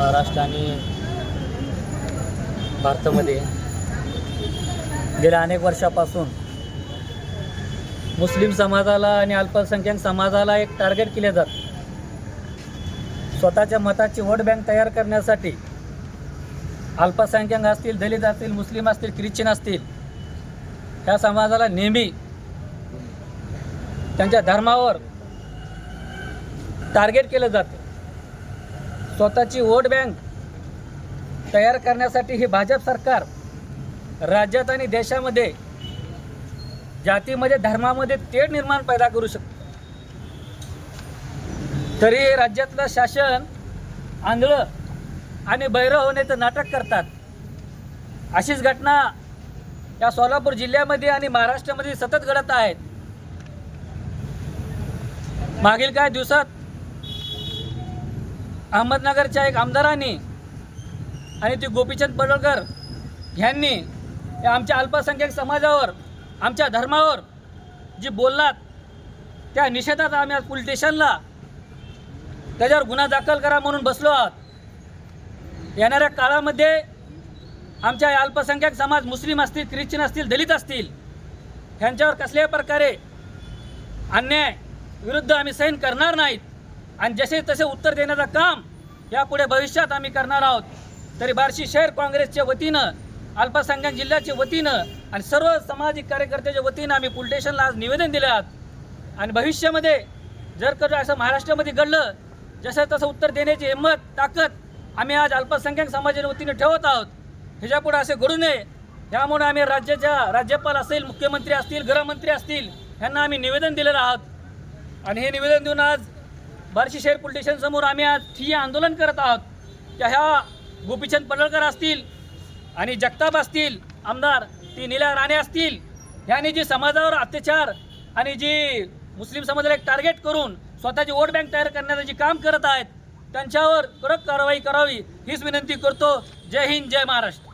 महाराष्ट्र आणि भारतामध्ये गेल्या अनेक वर्षापासून मुस्लिम समाजाला आणि अल्पसंख्याक समाजाला एक टार्गेट केले जात. स्वतःच्या मताची वोट बँक तयार करण्यासाठी अल्पसंख्याक असतील दलित असतील मुस्लिम असतील ख्रिश्चन असतील ह्या समाजाला नेहमी त्यांच्या धर्मावर टार्गेट केलं जातं. स्वतःची वोट बँक तयार करण्यासाठी हे भाजप सरकार राज्यात आणि देशामध्ये जातीमध्ये धर्मामध्ये तेढ निर्माण पैदा करू शकतो. तरी राज्यातलं शासन आंधळं आणि बैरं होण्याचं नाटक करतात. अशीच घटना या सोलापूर जिल्ह्यामध्ये आणि महाराष्ट्रामध्ये सतत घडत आहेत. मागील काही दिवसात अहमदनगरच्या एक आमदाराने आणि ती गोपीचंद पडळकर ह्यांनी आमच्या अल्पसंख्याक समाजावर आमच्या धर्मावर जी बोललात त्या निषेधात आम्ही आज पोलीस स्टेशनला त्याच्यावर गुन्हा दाखल करा म्हणून बसलो आहात. येणाऱ्या काळामध्ये आमच्या या अल्पसंख्याक समाज मुस्लिम असतील ख्रिश्चन असतील दलित असतील ह्यांच्यावर कसल्याही प्रकारे अन्याय विरुद्ध आम्ही सहन करणार नाहीत. आणि जसे तसे उत्तर देण्याचं काम यापुढे भविष्यात आम्ही करणार आहोत. तरी बार्शी शहर काँग्रेसच्या वतीनं अल्पसंख्याक जिल्ह्याच्या वतीनं आणि सर्व सामाजिक कार्यकर्त्याच्या वतीनं आम्ही पुलटेशनला आज निवेदन दिले आहात आणि भविष्यामध्ये जर कधी असं महाराष्ट्रामध्ये घडलं जसं तसं उत्तर देण्याची हिंमत ताकद आम्ही आज अल्पसंख्याक समाजाच्या वतीनं ठेवत आहोत. ह्याच्यापुढे असे घडू नये. त्यामुळे आम्ही राज्याच्या राज्यपाल असेल मुख्यमंत्री असतील गृहमंत्री असतील ह्यांना आम्ही निवेदन दिलेलं आहोत. आणि हे निवेदन देऊन आज बार्शी शहर पोलीस स्टेशनसमोर आम्ही आज ठिय्या आंदोलन करत आहोत. त्या ह्या गोपीचंद पडळकर असतील आणि जगताप असतील आमदार ती निल्या राणे असतील ह्यांनी जी समाजावर अत्याचार आणि जी मुस्लिम समाजाला एक टार्गेट करून स्वतःची वोट बँक तयार करण्याचं जे काम करत आहेत त्यांच्यावर कडक कारवाई करावी हीच विनंती करतो. जय हिंद जय महाराष्ट्र.